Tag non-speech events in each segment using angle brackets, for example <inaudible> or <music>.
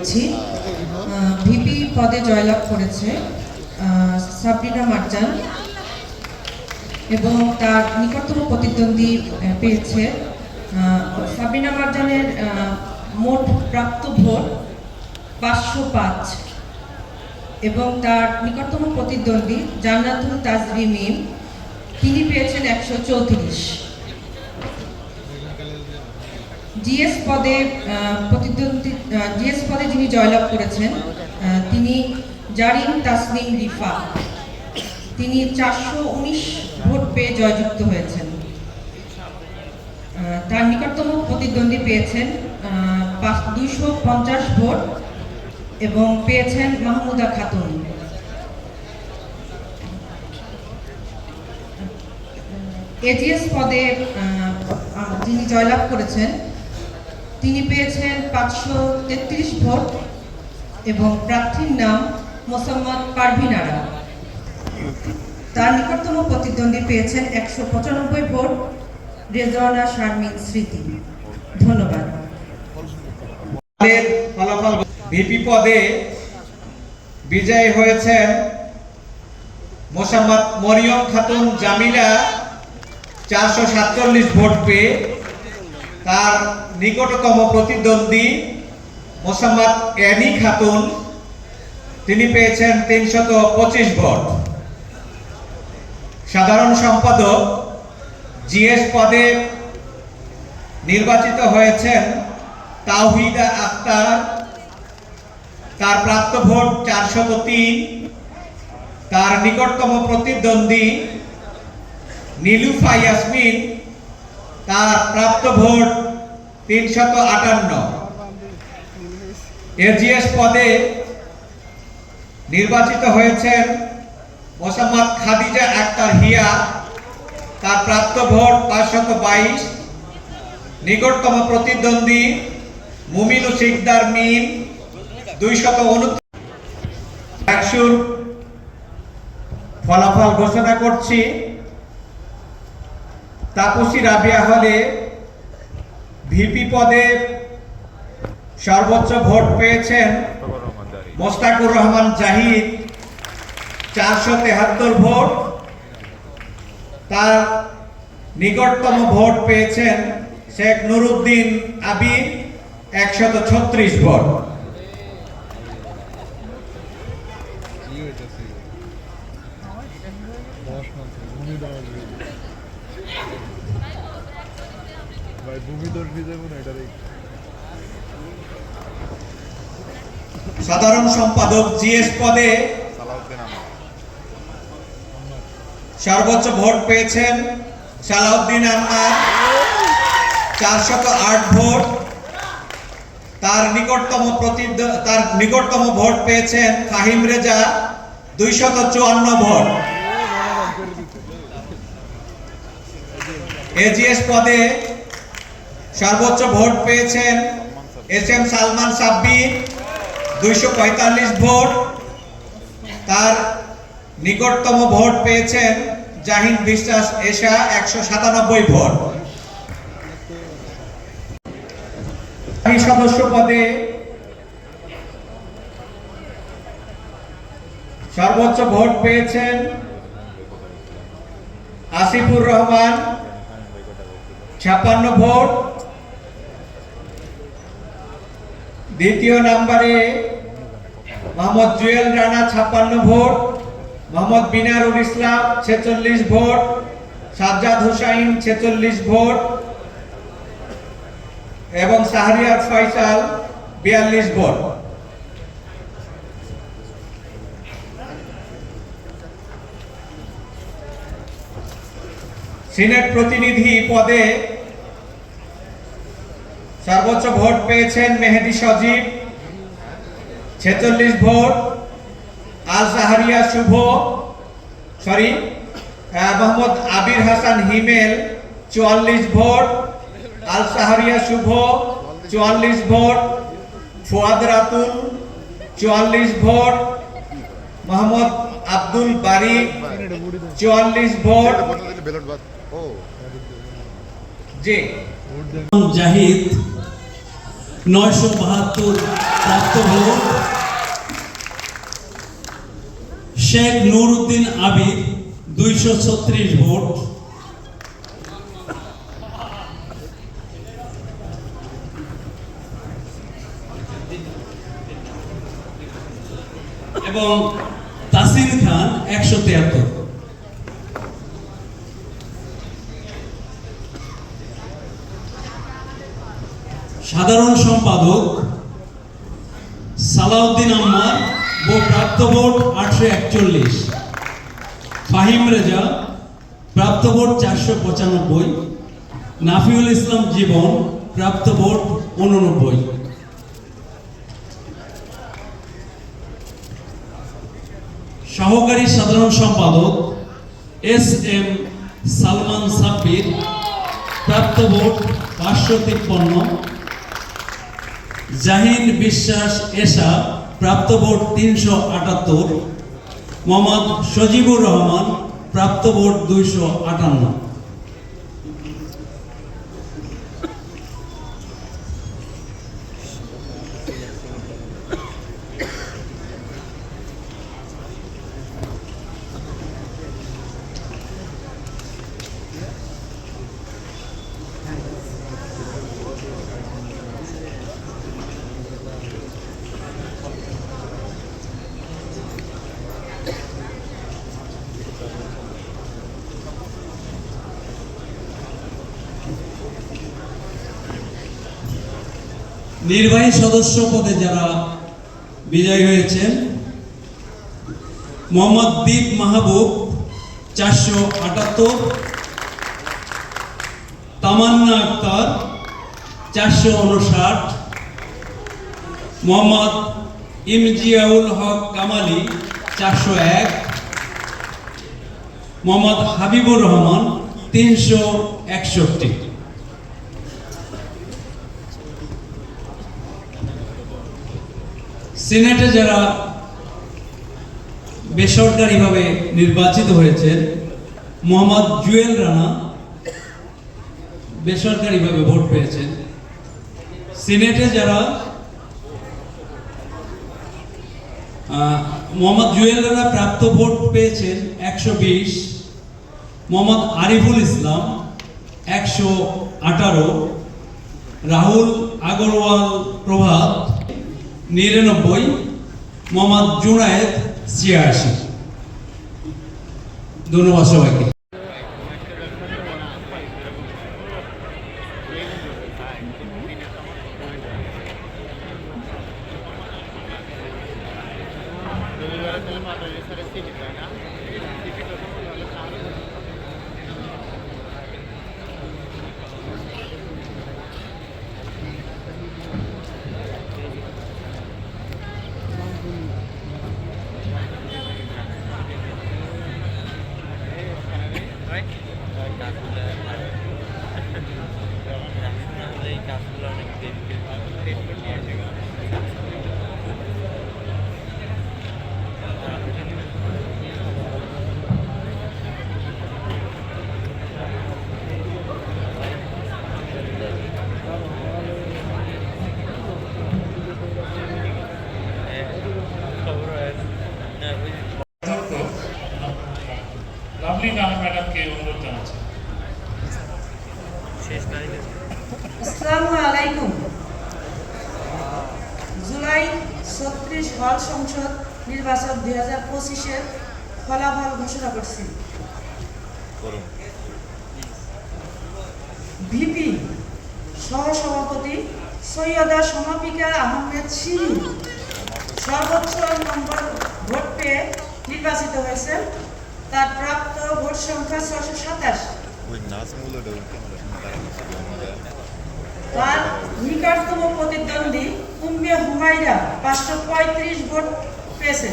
করছি। ভিপি পদে জয়লাভ করেছে সাবরিনা মার্জান। এবং তার নিকটতম প্রতিদ্বন্দ্বী পেয়েছে সাবরিনা মার্জানের মোট প্রাপ্ত ভোট পাঁচশো পাঁচ। এবং তার নিকটতম প্রতিদ্বন্দ্বী জান্নাতুল তাজরিমিম তিনি পেয়েছেন একশো চৌত্রিশ। জিএস পদে প্রতিদ্বন্দ্বী জিএস পদে যিনি জয়লাভ করেছেন তিনি জারিন তাসনিম রিফা। তিনি চারশো উনিশ ভোট পেয়ে জয়যুক্ত হয়েছেন। তার নিকটতম প্রতিদ্বন্দ্বী পেয়েছেন দুইশো পঞ্চাশ ভোট এবং পেয়েছেন মাহমুদা খাতুন। এজিএস পদে যিনি জয়লাভ করেছেন তিনি পেয়েছেন পাঁচশো তেত্রিশ ভোট এবং প্রার্থীর নাম মোসাম্মদ পারভিন আরা তার নিকটতম প্রতিদ্বন্দ্বী পেয়েছেন একশো পঁচানব্বই ভোট রেজওয়ানা শারমিন স্মৃতি। ধন্যবাদ। ফলাফল ভিপি পদে বিজয়ী হয়েছেন মোসাম্মদ মরিয়ম খাতুন জামিলা চারশো সাতচল্লিশ ভোট পেয়ে তার নিকটতম প্রতিদ্বন্দ্বী মোসাম্মদ অ্যানি খাতুন। তিনি পেয়েছেন তিনশত পঁচিশ ভোট। সাধারণ সম্পাদক জিএস পদে নির্বাচিত হয়েছেন তাওহিদা আক্তার তার প্রাপ্ত ভোট চারশত তিন। তার নিকটতম প্রতিদ্বন্দ্বী নীলুফা ইয়াসমিন। তার প্রাপ্ত ভোট তিনশত আটান্ন। এজিএস পদে নির্বাচিত হয়েছেন মোসাম্মদ খাদিজা আক্তার হিয়া। তার প্রাপ্ত ভোট পাঁচশত বাইশ। নিকটতম প্রতিদ্বন্দ্বী মুমিনু শিকদার মিম, দুইশত একশোর ফলাফল ঘোষণা করছি। তাপসী রাবিয়া হলে ভিপি পদে সর্বোচ্চ ভোট পেয়েছেন মোস্তাকুর রহমান জাহিদ। চারশো তেহাত্তর ভোট। তার নিকটতম ভোট পেয়েছেন শেখ নুরুদ্দিন আবির, একশত ছত্রিশ ভোট। সাধারণ সম্পাদক জিএস পদে সর্বোচ্চ ভোট পেয়েছেন সালাউদ্দিন আহমাদ। চারশত আট ভোট। তার নিকটতম তার নিকটতম ভোট পেয়েছেন ফাহিম রেজা দুইশত চুয়ান্ন ভোট। এজিএস পদে সর্বোচ্চ ভোট পেয়েছেন এস এম সালমান সাব্বির। দুইশো পঁয়তাল্লিশ ভোট। তার নিকটতম ভোট পেয়েছেন জাহিন বিশ্বাস এশা, একশো সাতানব্বই ভোট। সদস্য পদে সর্বোচ্চ ভোট পেয়েছেন আসিফুর রহমান, ছাপ্পান্ন ভোট। দ্বিতীয় নম্বরে মোহাম্মদ জুয়েল রানা ছাপ্পান্ন ভোট, মোহাম্মদ বিনারুল ইসলাম ছেচল্লিশ ভোট, সাজ্জাদ হুসাইন ছেচল্লিশ ভোট এবং শাহরিয়ার ফয়সাল বিয়াল্লিশ ভোট। সিনেট প্রতিনিধি পদে সর্বোচ্চ ভোট পেয়েছেন মেহেদি সজীব। ছেচল্লিশ ভোট আল সাহারিয়া শুভ সরি মোহাম্মদ আবির হাসান হিমেল চুয়াল্লিশ ভোট আল সাহারিয়া শুভ চুয়াল্লিশ ভোট ফুয়াদ রাতুল চুয়াল্লিশ ভোট মোহাম্মদ আব্দুল বারি চুয়াল্লিশ ভোট। ও। জি। জাহিদ নয়শো বাহাত্তর প্রাপ্ত ভোট শেখ নুরউদ্দিন আবির দুইশো ছত্রিশ ভোট। এবং তাসির খান একশো তিয়াত্তর। সাধারণ সম্পাদক সালাউদ্দিন আম্মার ও প্রাপ্ত ভোট আটশো একচল্লিশ। ফাহিম রেজা, প্রাপ্ত ভোট চারশো পঁচানব্বই। নাফিউল ইসলাম জীবন, প্রাপ্ত ভোট উননব্বই। সহকারী সাধারণ সম্পাদক এস এম সালমান সাব্বির, প্রাপ্ত ভোট পাঁচশো তিপ্পান্ন। জাহিন বিশ্বাস এসা প্রাপ্ত ভোট তিনশো আটাত্তর মোহাম্মদ সজিবুর রহমান প্রাপ্ত ভোট দুইশো আটান্ন। নির্বাহী সদস্য পদে যারা বিজয়ী হয়েছেন, মোহাম্মদ দীপ মাহবুব চারশো আটাত্তর, তামান্না আক্তার চারশো উনষাট, মোহাম্মদ ইমজিয়াউল হক কামালি চারশো এক, মোহাম্মদ হাবিবুর রহমান তিনশো একষট্টি। সিনেটে যারা বেসরকারিভাবে নির্বাচিত হয়েছেন, মোহাম্মদ জুয়েল রানা বেসরকারিভাবে ভোট পেয়েছেন। সিনেটে যারা মোহাম্মদ জুয়েল রানা প্রাপ্ত ভোট পেয়েছেন একশো বিশ, মোহাম্মদ আরিফুল ইসলাম একশো আঠারো, রাহুল আগরওয়াল প্রভাত নিরানব্বই মোহাম্মদ জুনায়েদ ছিয়াশি। ধন্যবাদ সবাইকে। <laughs> অধ্যক্ষ ছত্রিশ হল সংসদ নির্বাচন দুই হাজার পঁচিশের ফলাফল ঘোষণা করছি। ভিপি সহসভাপতি সৈয়দা সমাপিকা আহমেদ শিরি সর্বোচ্চ নম্বর ভোট পেয়ে নির্বাচিত হয়েছেন তার প্রাপ্ত ভোট সংখ্যা ছশো সাতাশ। তার নিকটতম প্রতিদ্বন্দ্বী উম্মে হুমাইরা পাঁচশো পঁয়ত্রিশ ভোট পেয়েছে।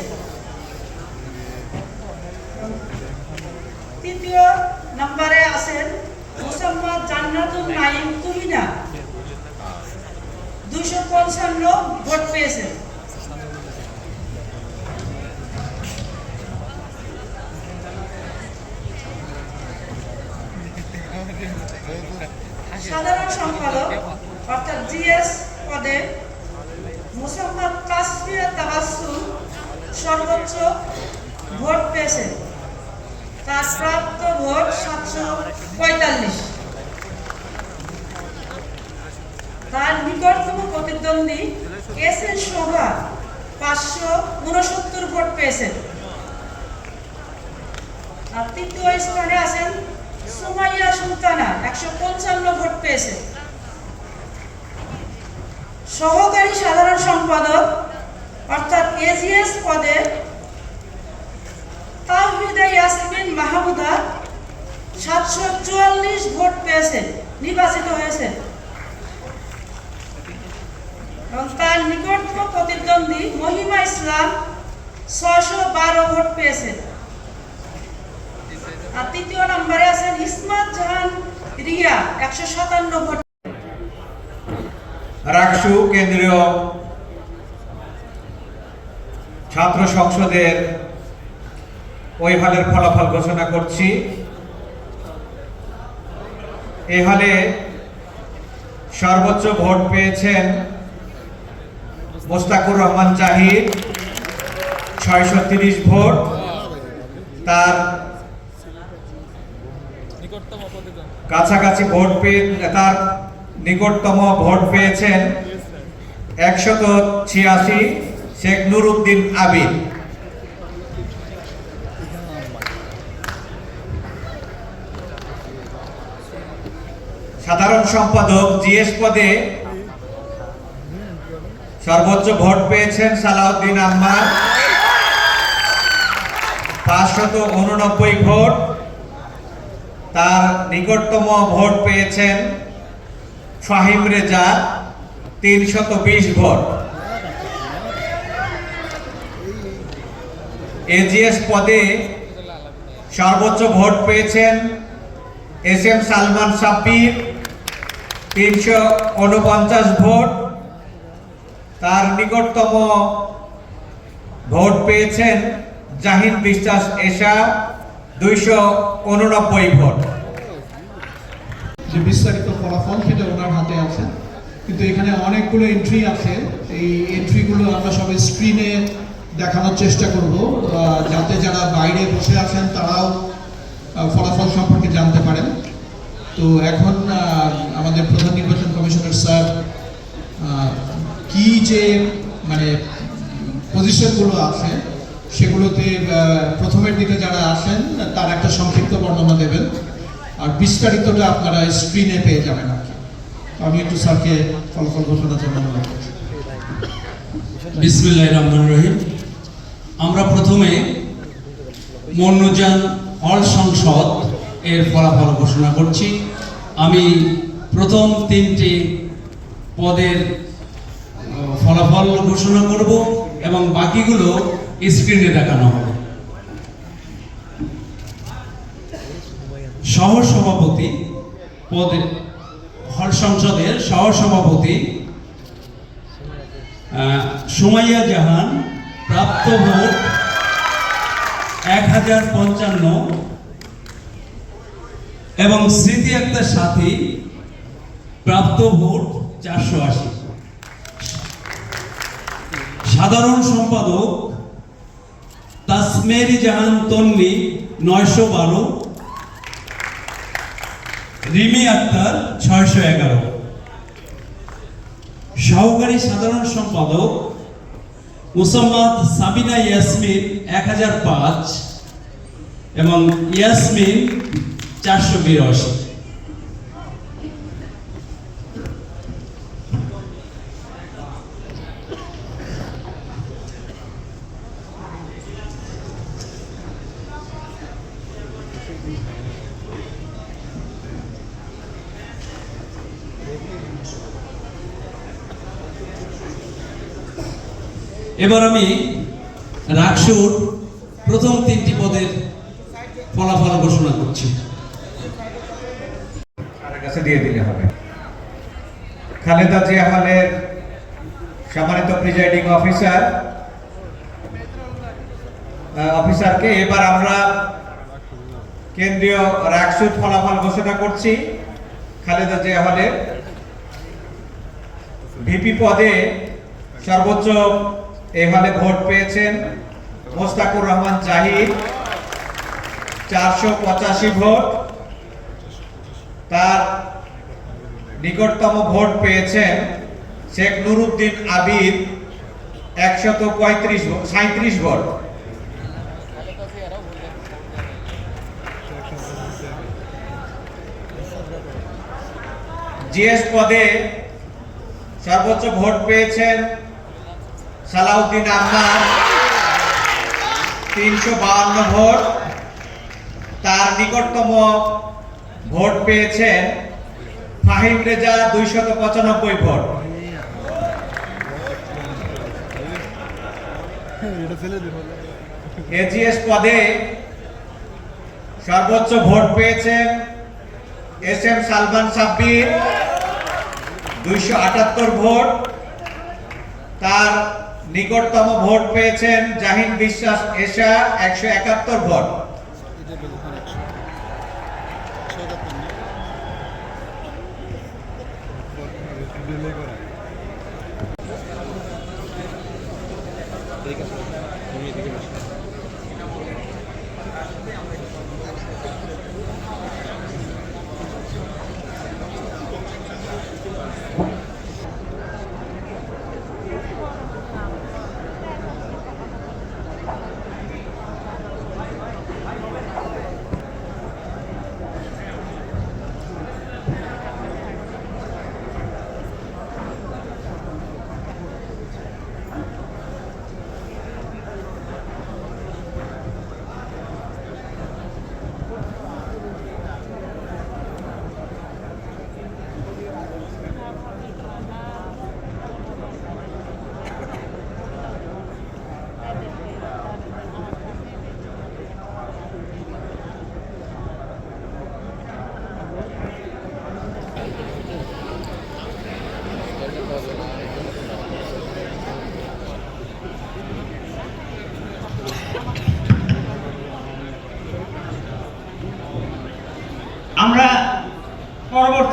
তৃতীয় নম্বরে আছেন মোসাম্মদ জান্নাতুল নাইম তুমিনা দুশো পঞ্চান্ন ভোট পেয়েছেন সাধারণ সম্পাদক অর্থাৎ জিএস পদে মোসাম্মদ তাসফিয়া তাবাসসুম সর্বোচ্চ ভোট পেয়েছেন তার প্রাপ্ত ভোট সাতশো পঁয়তাল্লিশ তার নিকটতম প্রতিদ্বন্দ্বী এস এন শোভা পাঁচশো উনসত্তর ভোট পেয়েছেন। আর তৃতীয় স্থানে আছেন সুমাইয়া সুলতানা, একশো পঞ্চান্ন ভোট পেয়েছেন। সহকারী সাধারণ সম্পাদক অর্থাৎ এজিএস পদে তাহমিদা ইয়াসমিন মাহমুদা সাতশো চুয়াল্লিশ ভোট পেয়েছেন, নির্বাচিত হয়েছেন। এবং তার নিকটতম প্রতিদ্বন্দ্বী মহিমা ইসলাম ছয়শো বারো ভোট পেয়েছেন আর তৃতীয় নম্বরে আছেন ইসমাত জাহান রিয়া, একশো সাতান্ন ভোট। রাকসু কেন্দ্রীয় ছাত্র সংসদের ওই হলের ফলাফল ঘোষণা করছি। এই হলে সর্বোচ্চ ভোট পেয়েছেন মোস্তাকুর রহমান জাহিদ। ছয়শো তিরিশ ভোট। তার কাছাকাছি ভোট পেয়ে, তার নিকটতম ভোট পেয়েছেন একশত ছিয়াশি শেখ নুরুদ্দিন আবিদ। সাধারণ সম্পাদক জিএস পদে সর্বোচ্চ ভোট পেয়েছেন সালাউদ্দিন আহমাদ। পাঁচশত উননব্বই ভোট। তার নিকটতম ভোট পেয়েছেন ফাহিম রেজা, তিনশত বিশ ভোট। এজিএস পদে সর্বোচ্চ ভোট পেয়েছেন এস এম সালমান সাব্বির তিনশো উনপঞ্চাশ ভোট। তার নিকটতম ভোট পেয়েছেন জাহিন বিশ্বাস এশা দুইশো উননব্বই ভোট। যে বিস্তারিত ফলাফল সেটা ওনার হাতে আছে। কিন্তু এখানে অনেকগুলো এন্ট্রি আছে। এই এন্ট্রিগুলো আমরা সবাই স্ক্রিনে দেখানোর চেষ্টা করব। যাতে যারা বাইরে বসে আছেন তারাও ফলাফল সম্পর্কে জানতে পারেন। তো এখন আমাদের প্রধান নির্বাচন কমিশনার স্যার কি যে মানে পজিশনগুলো আছে সেগুলোতে প্রথমের দিকে যারা আসেন, তার একটা সংক্ষিপ্ত বর্ণনা দেবেন। আর বিস্তারিতটা আপনারা স্ক্রিনে পেয়ে যাবেন আর আমি একটু স্যারকে ফলাফল ঘোষণার জন্য অনুরোধ বিসমিল্লাহ রহমান রহিম। আমরা প্রথমে মন্নুজান হল সংসদ এর ফলাফল ঘোষণা করছি। আমি প্রথম তিনটি পদের ফলাফল ঘোষণা করব এবং বাকিগুলো স্ক্রিনে দেখানো হবে। সহসভাপতি পদে হল সংসদের সহসভাপতি সুমাইয়া জাহান, প্রাপ্ত ভোট এক হাজার পঞ্চান্ন। এবং স্মৃতি আক্তার সাথী, প্রাপ্ত ভোট চারশো আশি। সাধারণ সম্পাদক তাসমেরি জাহান তন্নি নয়শো বারো, রিমি আক্তার ছয়শো এগারো। সহকারী সাধারণ সম্পাদক মুসাম্মদ সাবিনা ইয়াসমিন এক হাজার পাঁচ এবং ইয়াসমিন চারশো বিরাশি। এবার আমি রাকসুর প্রথম তিনটি পদের ফলাফল ঘোষণা করছি। দিয়ে দিলে হবে। খালেদা জিয়া হলের সম্মানিত প্রিজাইডিং অফিসার অফিসারকে এবার আমরা কেন্দ্রীয় রাকসুদ ফলাফল ঘোষণা করছি খালেদা জিয়া হলের ভিপি পদে সর্বোচ্চ এ হলে ভোট পেয়েছেন মোস্তাকুর রহমান জাহিদ। চারশো পঁচাশি ভোট। তার নিকটতম ভোট পেয়েছেন শেখ নুরুদ্দিন আবিদ। একশত পঁয়ত্রিশ ভোট। জিএস পদে সর্বোচ্চ ভোট পেয়েছেন সালাউদ্দিন আহমাদ, তিনশো বাহান্ন ভোট। তার নিকটতম ভোট পেয়েছেন ফাহিম রেজা, দুইশত পঁচানব্বই ভোট। এজিএস পদে সর্বোচ্চ ভোট পেয়েছেন এস এম সালমান সাব্বির, দুইশো আটাত্তর ভোট। তার নিকটতম ভোট পেয়েছেন জাহিন বিশ্বাস এশা একশো একাত্তর ভোট।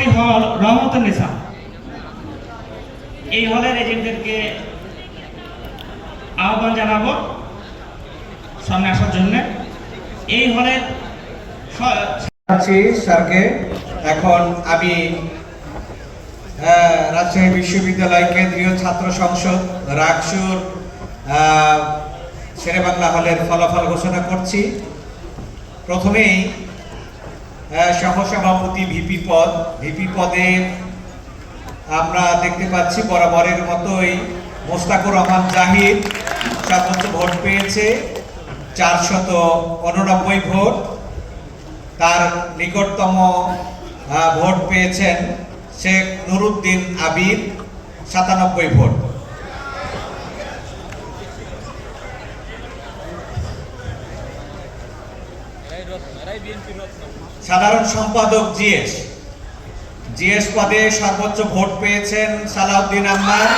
পরবর্তী হল রহমতুল নিসা এই হলের এজেন্টদেরকে আহ্বান জানাব সামনে আসার জন্য। এই হলের আছি স্যারকে। এখন আমি রাজশাহী বিশ্ববিদ্যালয় কেন্দ্রীয় ছাত্র সংসদ রাগসুর রাকসুর শেরেবাংলা হলের ফলাফল ঘোষণা করছি। প্রথমেই সহসভাপতি ভিপি পদ। ভিপি পদে আমরা দেখতে পাচ্ছি বরাবরের মতোই মোস্তাকুর রহমান জাহিদ সর্বোচ্চ ভোট পেয়েছে, চারশত উননব্বই ভোট। তার নিকটতম ভোট পেয়েছেন শেখ নুরুদ্দিন আবির, সাতানব্বই ভোট। সাধারণ সম্পাদক জিএস। জিএস পদে সর্বোচ্চ ভোট পেয়েছেন সালাউদ্দিন আহমাদ।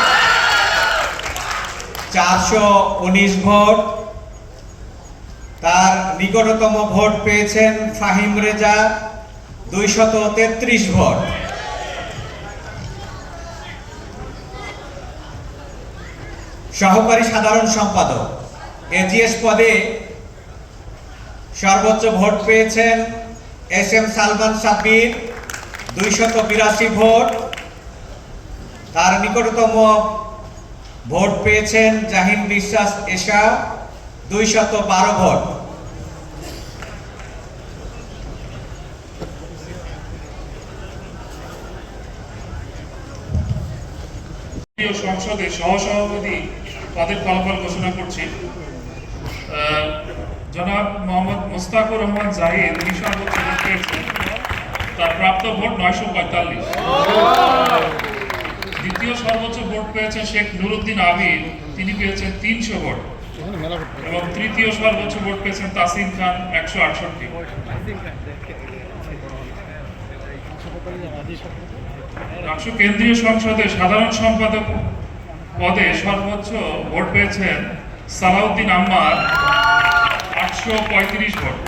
চারশো উনিশ ভোট। তার নিকটতম ভোট পেয়েছেন ফাহিম রেজা, দুইশত তেত্রিশ ভোট। সহকারী সাধারণ সম্পাদক। এজিএস পদে সর্বোচ্চ ভোট পেয়েছেন এস এম সালমান সাব্বির দুইশত বিরাশি ভোট। তার নিকটতম ভোট পেয়েছেন জাহিন বিশ্বাস এশা, দুইশত বারো ভোট। সংসদে সহসভাপতি পদের ফলাফল ঘোষণা করছি। জনাব মোহাম্মদ মুস্তাকুর রহমান জাহিদ উনি সর্বোচ্চ পেয়েছেন তার প্রাপ্ত ভোট নয়শো পঁয়তাল্লিশ। দ্বিতীয় সর্বোচ্চ ভোট পেয়েছেন শেখ নুরুদ্দিন আবির তিনি পেয়েছেন তিনশো ভোট। এবং তৃতীয় সর্বোচ্চ ভোট পেয়েছেন তাসিম খান একশো আটষট্টি। রাষ্ট্র কেন্দ্রীয় সংসদে সাধারণ সম্পাদক পদে সর্বোচ্চ ভোট পেয়েছেন সালাউদ্দিন আম্মার। আটশো পঁয়ত্রিশ ভোট।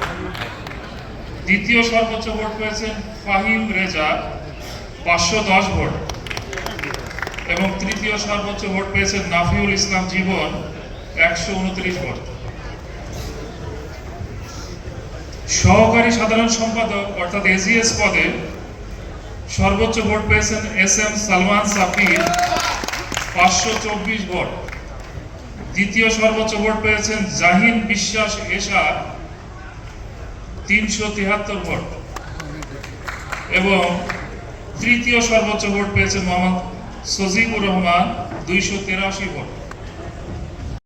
দ্বিতীয় সর্বোচ্চ ভোট পেয়েছেন ফাহিম রেজা, পাঁচশো দশ ভোট। এবং তৃতীয় সর্বোচ্চ ভোট পেয়েছেন নাফিউল ইসলাম জীবন, একশো উনত্রিশ ভোট। সহকারী সাধারণ সম্পাদক অর্থাৎ এজিএস পদে সর্বোচ্চ ভোট পেয়েছেন এস এম সালমান সাফির পাঁচশো চব্বিশ ভোট। দ্বিতীয় সর্বোচ্চ ভোট পেয়েছেন জাহিন বিশ্বাস এসা তিনশো তিয়াত্তর ভোট। এবং তৃতীয় সর্বোচ্চ ভোট পেয়েছেন মোহাম্মদ সজিবুর রহমান, দুইশো তেরাশি ভোট।